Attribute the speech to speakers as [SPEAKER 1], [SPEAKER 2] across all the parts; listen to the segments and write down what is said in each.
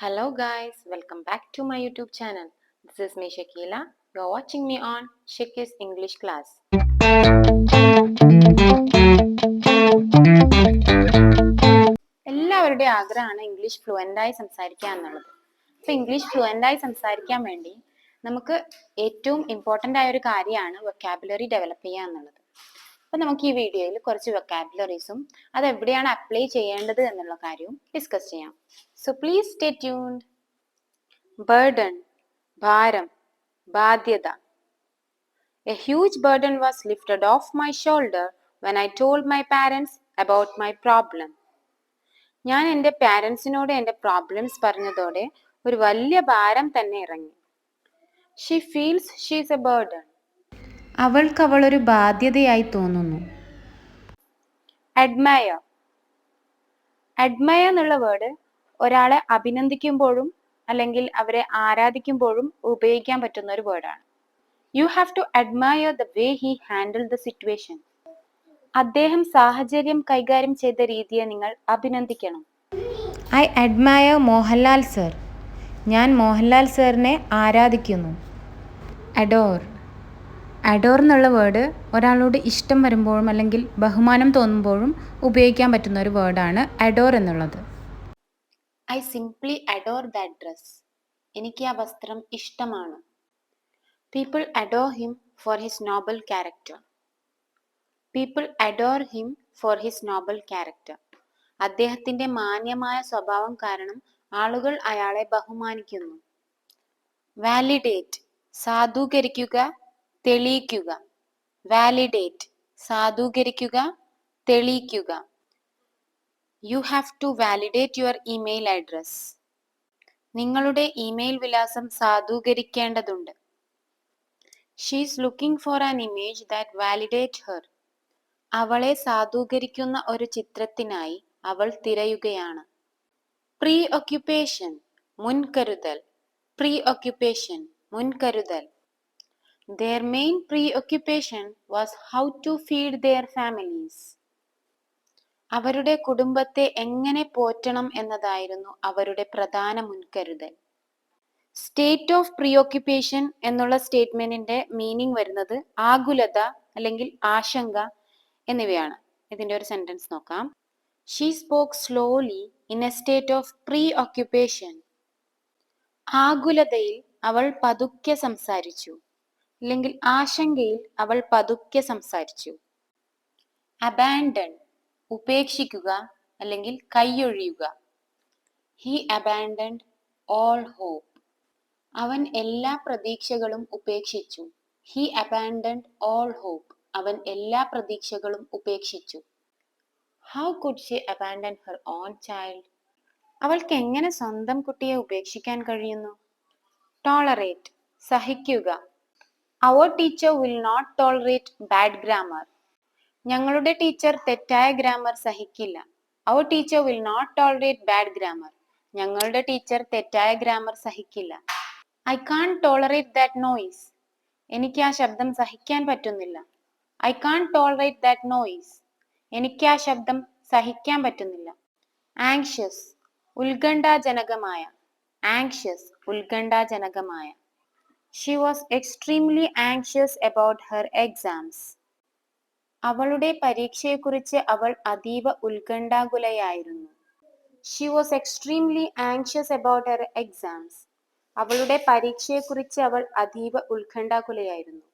[SPEAKER 1] Hello guys, welcome back to my YouTube channel this is me Shakila. You are watching me on Shakki's English class എല്ലാവരുടെയും ആഗ്രഹമാണ് English ഫ്ലുവന്റായി സംസാരിക്കുക എന്നുള്ളത്. അപ്പോൾ English ഫ്ലുവന്റായി സംസാരിക്കാൻ വേണ്ടി നമുക്ക് ഏറ്റവും ഇമ്പോർട്ടന്റ് ആയ ഒരു കാര്യമാണ് വൊക്കാബുലറി ഡെവലപ്പ് ചെയ്യുക എന്നുള്ളത്. അപ്പൊ നമുക്ക് ഈ വീഡിയോയിൽ കുറച്ച് വെക്കാബുലറീസും അത് എവിടെയാണ് അപ്ലൈ ചെയ്യേണ്ടത് എന്നുള്ള കാര്യവും ഡിസ്കസ് ചെയ്യാം. So please stay tuned burden ഭാരം ബാധ്യത. A huge burden was lifted off my shoulder when I told my parents about my problem ഞാൻ എന്റെ പാരൻസിനോട് എന്റെ പ്രോബ്ലംസ് പറഞ്ഞതോടെ ഒരു വലിയ ഭാരം തന്നെ ഇറങ്ങി. She feels she's a burden
[SPEAKER 2] അവൾക്ക് അവളൊരു ബാധ്യതയായി തോന്നുന്നു.
[SPEAKER 1] അഡ്മയർ. അഡ്മയർ എന്നുള്ള വേർഡ് ഒരാളെ അഭിനന്ദിക്കുമ്പോഴും അല്ലെങ്കിൽ അവരെ ആരാധിക്കുമ്പോഴും ഉപയോഗിക്കാൻ പറ്റുന്ന ഒരു വേർഡാണ് you have to admire the way he handle the situation അദ്ദേഹം സാഹചര്യം കൈകാര്യം ചെയ്ത രീതിയെ നിങ്ങൾ അഭിനന്ദിക്കണം.
[SPEAKER 2] ഐ അഡ്മയർ മോഹൻലാൽ സർ ഞാൻ മോഹൻലാൽ സാറിനെ ആരാധിക്കുന്നു. അഡോർ അഡോർ എന്നുള്ള വേർഡ് ഒരാളോട് ഇഷ്ടം വരുമ്പോഴും അല്ലെങ്കിൽ ബഹുമാനം തോന്നുമ്പോഴും ഉപയോഗിക്കാൻ പറ്റുന്ന ഒരു വേർഡാണ് അഡോർ എന്നുള്ളത്.
[SPEAKER 1] I simply adore that dress. എനിക്ക് ആ വസ്ത്രം ഇഷ്ടമാണ്. People adore him for his noble character. People adore him for his noble character. അദ്ദേഹത്തിന്റെ മാന്യമായ സ്വഭാവം കാരണം ആളുകൾ അയാളെ ബഹുമാനിക്കുന്നു. വാലിഡേറ്റ്. സാധൂകരിക്കുക തെളിയിക്കുക. വാലിഡേറ്റ് സാധൂകരിക്കുക. തെളിയിക്കുക. You have to validate your email address നിങ്ങളുടെ ഇമെയിൽ വിലാസം സാധൂകരിക്കേണ്ടതുണ്ട്. She's looking for an image that validate her അവളെ സാധൂകരിക്കുന്ന ഒരു ചിത്രത്തിനായി അവൾ തിരയുകയാണ്. പ്രീ ഒക്യുപ്പേഷൻ മുൻകരുതൽ. പ്രീ ഒക്യുപ്പേഷൻ മുൻകരുതൽ. Their main preoccupation was how to feed their families. അവരുടെ കുടുംബത്തെ എങ്ങനെ പോറ്റണം എന്നതായിരുന്നു അവരുടെ പ്രധാന മുൻകരുതൽ. സ്റ്റേറ്റ് ഓഫ് പ്രിയോക്യുപ്പേഷൻ എന്നുള്ള സ്റ്റേറ്റ്മെന്റിന്റെ മീനിങ് വരുന്നത് ആകുലത അല്ലെങ്കിൽ ആശങ്ക എന്നിവയാണ്. ഇതിന്റെ ഒരു സെന്റൻസ് നോക്കാം. She spoke slowly in a state of preoccupation ആകുലതയിൽ അവൾ പതുക്കെ സംസാരിച്ചു. അല്ലെങ്കിൽ ആശങ്കയിൽ അവൾ പതുക്കെ സംസാരിച്ചു. അബാൻഡൺ ഉപേക്ഷിക്കുക അല്ലെങ്കിൽ കൈയൊഴിയുക. ഹി അബാൻഡൻഡ് ഓൾ ഹോപ്പ് അവൻ എല്ലാ പ്രതീക്ഷകളും ഉപേക്ഷിച്ചു. ഹി അബാൻഡൻഡ് ഓൾ ഹോപ്പ് അവൻ എല്ലാ പ്രതീക്ഷകളും ഉപേക്ഷിച്ചു. How could she abandon her own child അവൾക്ക് എങ്ങനെ സ്വന്തം കുട്ടിയെ ഉപേക്ഷിക്കാൻ കഴിയുന്നു? Tolerate സഹിക്കുക. Our teacher will not tolerate bad grammar ഞങ്ങളുടെ ടീച്ചർ തെറ്റായ ഗ്രാമർ സഹിക്കില്ല. Our teacher will not tolerate bad grammar ഞങ്ങളുടെ ടീച്ചർ തെറ്റായ ഗ്രാമർ സഹിക്കില്ല. I can't tolerate that noise എനിക്ക് ആ ശബ്ദം സഹിക്കാൻ പറ്റുന്നില്ല. I can't tolerate that noise എനിക്ക് ആ ശബ്ദം സഹിക്കാൻ പറ്റുന്നില്ല. ആങ്ഷ്യസ് ഉത്കണ്ഠാജനകമായ. Anxious ഉത്കണ്ഠാജനകമായ. She was extremely anxious about her exams അവളുടെ പരീക്ഷയെക്കുറിച്ച് അവൾ അതീവ ഉത്കണ്ഠാകുലയായിരുന്നു. She was extremely anxious about her exams അവളുടെ പരീക്ഷയെക്കുറിച്ച് അവൾ അതീവ ഉത്കണ്ഠാകുലയായിരുന്നു.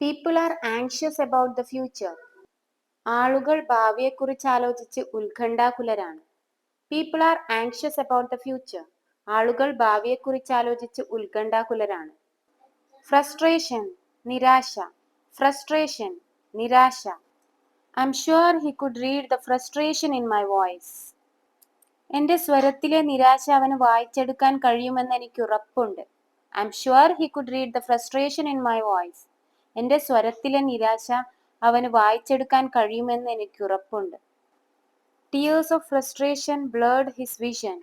[SPEAKER 1] People are anxious about the future ആളുകൾ ഭാവിയെക്കുറിച്ച് ആലോചിച്ച് ഉത്കണ്ഠാകുലരാണ്. People are anxious about the future ആളുകൾ ഭാവിയെക്കുറിച്ച് ആലോചിച്ച് ഉത്കണ്ഠാകുലരാണ്. ഫ്രസ്ട്രേഷൻ നിരാശ. ഫ്രസ്ട്രേഷൻ നിരാശ. I'm sure he could read the frustration in my voice എന്റെ സ്വരത്തിലെ നിരാശ അവന് വായിച്ചെടുക്കാൻ കഴിയുമെന്ന് എനിക്ക് ഉറപ്പുണ്ട്. I'm sure he could read the frustration in my voice എന്റെ സ്വരത്തിലെ നിരാശ അവന് വായിച്ചെടുക്കാൻ കഴിയുമെന്ന് എനിക്ക് ഉറപ്പുണ്ട്. Tears of frustration blurred his vision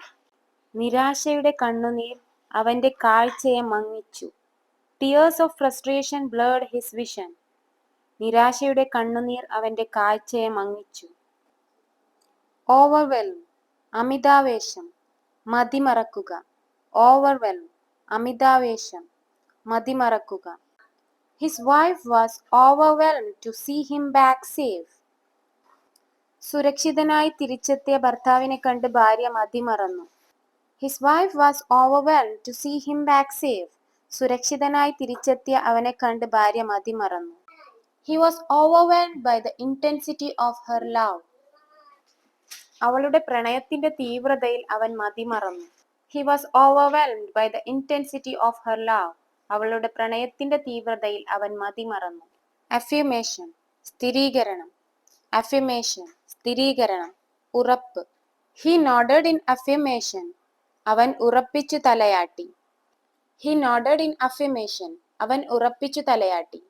[SPEAKER 1] നിരാശയുടെ കണ്ണുനീർ അവന്റെ കാഴ്ചയെ മങ്ങിച്ചു. Tears of frustration blurred his vision നിരാശയുടെ കണ്ണുനീർ അവന്റെ കാഴ്ചയെ മങ്ങിച്ചു. ഓവർവെൽം അമിതാവേശം മതിമറക്കുക. ഓവർവെൽം അമിതാവേശം മതിമറക്കുക. His wife was overwhelm to see him back safe സുരക്ഷിതനായി തിരിച്ചെത്തിയ ഭർത്താവിനെ കണ്ട് ഭാര്യ മതിമറന്നു. His wife was overwhelm to see him back safe സുരക്ഷിതനായി തിരിച്ചെത്തിയ അവനെ കണ്ട് ഭാര്യ മതിമറന്നു he was overwhelmed by the intensity of her love അവളുടെ പ്രണയത്തിന്റെ തീവ്രതയിൽ അവൻ മതിമറന്നു he was overwhelmed by the intensity of her love അവളുടെ പ്രണയത്തിന്റെ തീവ്രതയിൽ അവൻ മതിമറന്നു അഫ്യമേഷൻ സ്ഥിരീകരണം. അഫ്യമേഷൻ സ്ഥിരീകരണം. ഉറപ്പ്. ഹി നോഡഡ് ഇൻ അഫ്യമേഷൻ അവൻ ഉറപ്പിച്ചു തലയാട്ടി. ഹി നോഡഡ് ഇൻ അഫിമേഷൻ അവൻ ഉറപ്പിച്ചു തലയാട്ടി.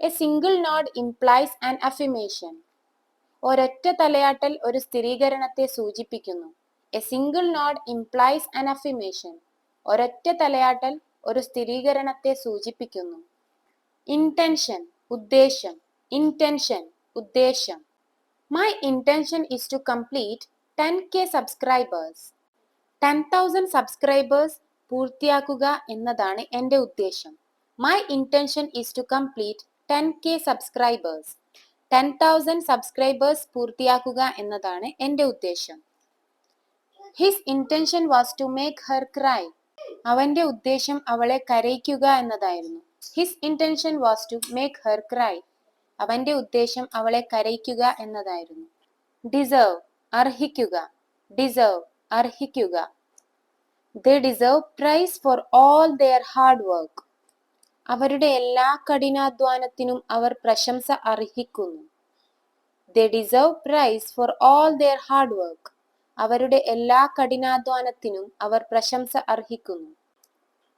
[SPEAKER 1] A single nod implies an affirmation ഒരൊറ്റ തലയാട്ടൽ ഒരു സ്ഥിരീകരണത്തെ സൂചിപ്പിക്കുന്നു. A single nod implies an affirmation ഒരൊറ്റ തലയാട്ടൽ ഒരു സ്ഥിരീകരണത്തെ സൂചിപ്പിക്കുന്നു. ഇന്റൻഷൻ ഉദ്ദേശം. ഇന്റൻഷൻ ഉദ്ദേശം. My intention is to complete ten K subscribers ten thousand subscribers പൂർത്തിയാക്കുക എന്നതാണ് എന്റെ ഉദ്ദേശം. My intention is to complete ten K subscribers ten thousand subscribers പൂർത്തിയാക്കുക എന്നതാണ് എന്റെ ഉദ്ദേശം. His intention was to make her cry അവന്റെ ഉദ്ദേശം അവളെ കരയിക്കുക എന്നതായിരുന്നു. His intention was to make her cry അവന്റെ ഉദ്ദേശം അവളെ കരയിക്കുക എന്നതായിരുന്നു. ഡിസേർവ് അർഹിക്കുക. Deserve അർഹിക്കുക. They deserve praise for all their hard work അവരുടെ എല്ലാ കഠിനാധ്വാനത്തിനും അവർ പ്രശംസ അർഹിക്കുന്നു. They deserve praise for all their hard work അവരുടെ എല്ലാ കഠിനാധ്വാനത്തിനും അവർ പ്രശംസ അർഹിക്കുന്നു.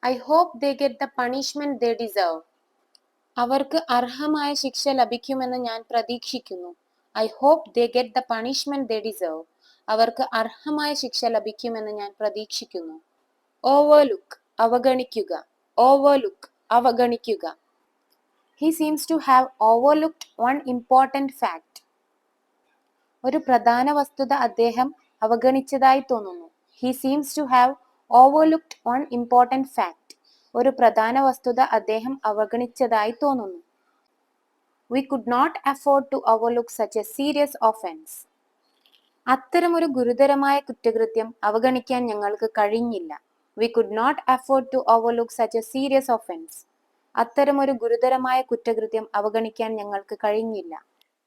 [SPEAKER 1] I hope they get the punishment they deserve അവർക്ക് അർഹമായ ശിക്ഷ ലഭിക്കുമെന്ന് ഞാൻ പ്രതീക്ഷിക്കുന്നു. I hope they get the punishment they deserve അവർക്ക് അർഹമായ ശിക്ഷ ലഭിക്കുമെന്ന് ഞാൻ പ്രതീക്ഷിക്കുന്നു. ഓവർലുക്ക് അവഗണിക്കുക. Overlook അവഗണിക്കുക. He seems to have overlooked one important fact ഒരു പ്രധാന വസ്തുത അദ്ദേഹം അവഗണിച്ചതായി തോന്നുന്നു. He seems to have overlooked one important fact ഒരു പ്രധാന വസ്തുത അദ്ദേഹം അവഗണിച്ചതായി തോന്നുന്നു. We could not afford to overlook such a serious offence അത്തരമൊരു ഗുരുതരമായ കുറ്റകൃത്യം അവഗണിക്കാൻ ഞങ്ങൾക്ക് കഴിഞ്ഞില്ല. We could not afford to overlook such a serious offence അത്തരമൊരു ഗുരുതരമായ കുറ്റകൃത്യം അവഗണിക്കാൻ ഞങ്ങൾക്ക് കഴിഞ്ഞില്ല.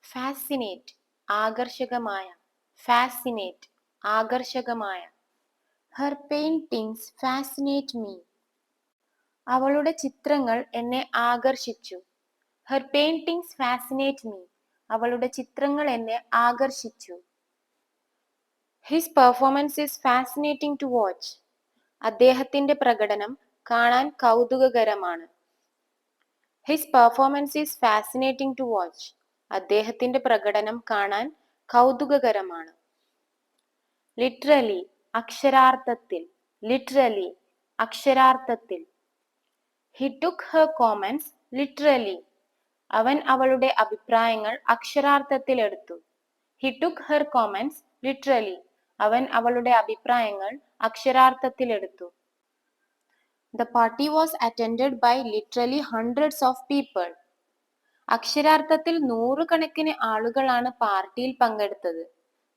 [SPEAKER 1] ഫാസിനേറ്റ് ആകർഷകമായ. ഫാസിനേറ്റ് ആകർഷകമായ. ഹർ പെയിന്റിങ്സ് ഫാസിനേറ്റ് മീ അവളുടെ ചിത്രങ്ങൾ എന്നെ ആകർഷിച്ചു. ഹെർ പെയിന്റിങ്സ് ഫാസിനേറ്റ് മീ അവളുടെ ചിത്രങ്ങൾ എന്നെ ആകർഷിച്ചു. His performance is fascinating to watch അദ്ദേഹത്തിന്റെ പ്രകടനം കാണാൻ കൗതുകകരമാണ്. His performance is fascinating to watch അദ്ദേഹത്തിന്റെ പ്രകടനം കാണാൻ കൗതുകകരമാണ്. ലിറ്ററലി അക്ഷരാർത്ഥത്തിൽ ലിറ്ററലി അക്ഷരാർത്ഥത്തിൽ. He took her comments literally അവൻ അവളുടെ അഭിപ്രായങ്ങൾ അക്ഷരാർത്ഥത്തിൽ എടുത്തു he took her comments literally അവൻ അവളുടെ അഭിപ്രായങ്ങൾ അക്ഷരാർത്ഥത്തിലെടുത്തു the party was attended by literally hundreds of people അക്ഷരാർത്ഥത്തിൽ നൂറുകണക്കിന് ആളുകളാണ് പാർട്ടിയിൽ പങ്കെടുത്തത്.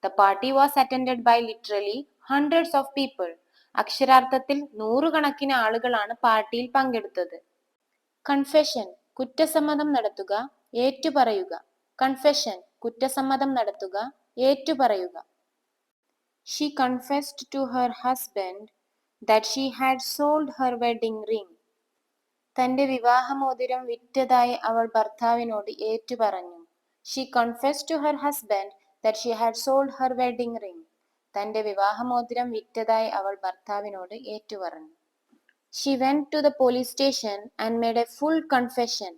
[SPEAKER 1] The party was attended by literally hundreds of people അക്ഷരാർത്ഥത്തിൽ നൂറുകണക്കിന് ആളുകളാണ് പാർട്ടിയിൽ പങ്കെടുത്തത്. കൺഫെഷൻ കുറ്റസമ്മതം നടത്തുക ഏറ്റുപറയുക. കൺഫെഷൻ കുറ്റസമ്മതം നടത്തുക ഏറ്റുപറയുക. She confessed to her husband that she had sold her wedding ring. തന്റെ വിവാഹമോതിരം വിറ്റതായി അവൾ ഭർത്താവിനോട് ഏറ്റു പറഞ്ഞു she confess to her husband that she had sold her wedding ring തന്റെ വിവാഹമോതിരം വിറ്റതായി അവൾ ഭർത്താവിനോട് ഏറ്റു പറഞ്ഞു she went to the police station and made a full confession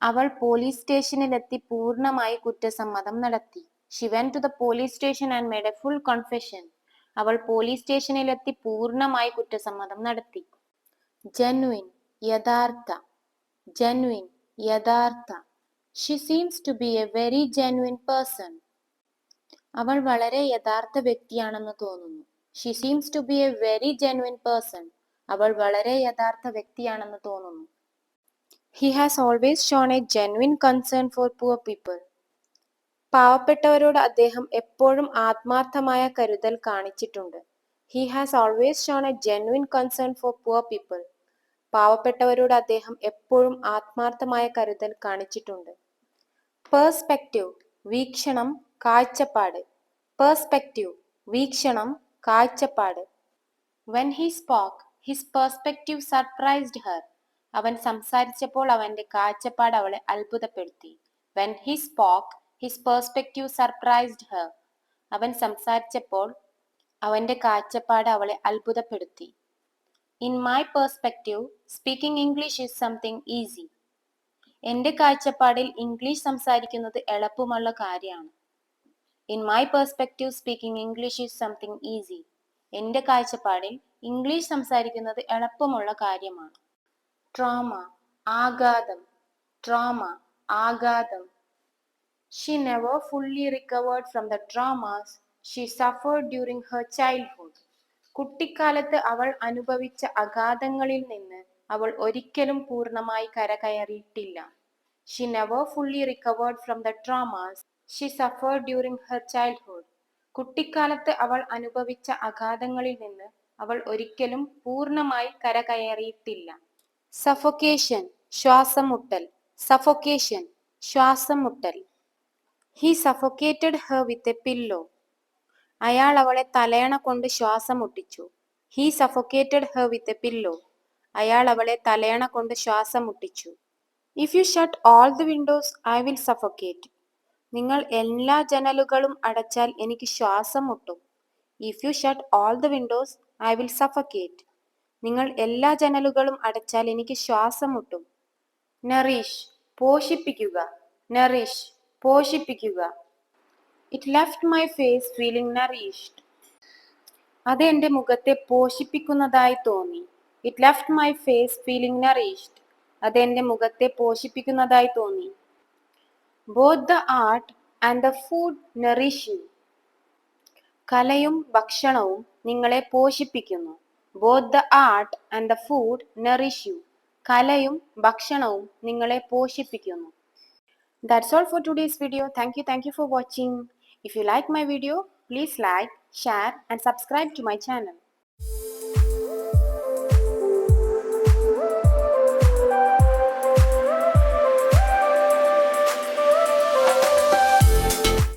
[SPEAKER 1] അവൾ പോലീസ് സ്റ്റേഷനിലെത്തി പൂർണമായി കുറ്റസമ്മതം നടത്തി. She went to the police station and made a full confession അവൾ പോലീസ് സ്റ്റേഷനിലെത്തി പൂർണമായി കുറ്റസമ്മതം നടത്തി. Genuine, യഥാർത്ഥ. Genuine, യഥാർത്ഥ. She seems to be a very genuine person അവൾ വളരെ യഥാർത്ഥ വ്യക്തിയാണെന്ന് തോന്നുന്നു. She seems to be a very genuine person അവൾ വളരെ യഥാർത്ഥ വ്യക്തിയാണെന്ന് തോന്നുന്നു. He has always shown a genuine concern for poor people പാവപ്പെട്ടവരോട് അദ്ദേഹം എപ്പോഴും ആത്മാർത്ഥമായ കരുതൽ കാണിച്ചിട്ടുണ്ട്. He has always shown a genuine concern for poor people പാവപ്പെട്ടവരോട് അദ്ദേഹം എപ്പോഴും ആത്മാർത്ഥമായ കരുതൽ കാണിച്ചിട്ടുണ്ട്. പേഴ്സ്പെക്റ്റീവ് വീക്ഷണം കാഴ്ചപ്പാട്. പേഴ്സ്പെക്റ്റീവ് വീക്ഷണം കാഴ്ചപ്പാട്. When he spoke his perspective surprised her അവൻ സംസാരിച്ചപ്പോൾ അവന്റെ കാഴ്ചപ്പാട് അവളെ അത്ഭുതപ്പെടുത്തി. When he spoke his perspective surprised her അവൻ സംസാരിച്ചപ്പോൾ അവന്റെ കാഴ്ചപ്പാട് അവളെ അത്ഭുതപ്പെടുത്തി. In my perspective speaking English is something easy എന്റെ കാഴ്ചപ്പാടിൽ ഇംഗ്ലീഷ് സംസാരിക്കുന്നത് എളുപ്പമുള്ള കാര്യമാണ്. In my perspective speaking English is something easy എന്റെ കാഴ്ചപ്പാടിൽ ഇംഗ്ലീഷ് സംസാരിക്കുന്നത് എളുപ്പമുള്ള കാര്യമാണ്. ട്രോമ ആഘാതം. ട്രോമ ആഘാതം. She never fully recovered from the traumas she suffered during her childhood. കുട്ടിക്കാലത്ത് അവൾ അനുഭവിച്ച അഗാധങ്ങളിൽ നിന്ന് അവൾ ഒരിക്കലും പൂർണമായി കരകയറിയിട്ടില്ല. She never fully recovered from the traumas she suffered during her childhood കുട്ടിക്കാലത്ത് അവൾ അനുഭവിച്ച അഗാധങ്ങളിൽ നിന്ന് അവൾ ഒരിക്കലും പൂർണമായി കരകയറിയിട്ടില്ല. സഫൊക്കേഷൻ ശ്വാസം മുട്ടൽ. സഫൊക്കേഷൻ ശ്വാസം മുട്ടൽ. He suffocated her with a pillow അയാൾ അവളെ തലയണ കൊണ്ട് ശ്വാസം മുട്ടിച്ചു. He suffocated her with a pillow അയാൾ അവളെ തലയണ കൊണ്ട് ശ്വാസം മുട്ടിച്ചു. If you shut all the windows I will suffocate നിങ്ങൾ എല്ലാ ജനലുകളും അടച്ചാൽ എനിക്ക് ശ്വാസം മുട്ടും. If you shut all the windows I will suffocate നിങ്ങൾ എല്ലാ ജനലുകളും അടച്ചാൽ എനിക്ക് ശ്വാസം മുട്ടും. നറീഷ് പോഷിപ്പിക്കുക. Nourish പോഷിപ്പിക്കുക. It left my face feeling nourished അത് എന്റെ മുഖത്തെ പോഷിപ്പിക്കുന്നതായി തോന്നി. It left my face feeling nourished അത് എന്റെ മുഖത്തെ പോഷിപ്പിക്കുന്നതായി തോന്നി. Both the art and the food nourish you കലയും ഭക്ഷണവും നിങ്ങളെ പോഷിപ്പിക്കുന്നു. Both the art and the food nourish you കലയും ഭക്ഷണവും നിങ്ങളെ പോഷിപ്പിക്കുന്നു. That's all for today's video. Thank you. Thank you for watching. If you like my video, please like, share and subscribe to my channel.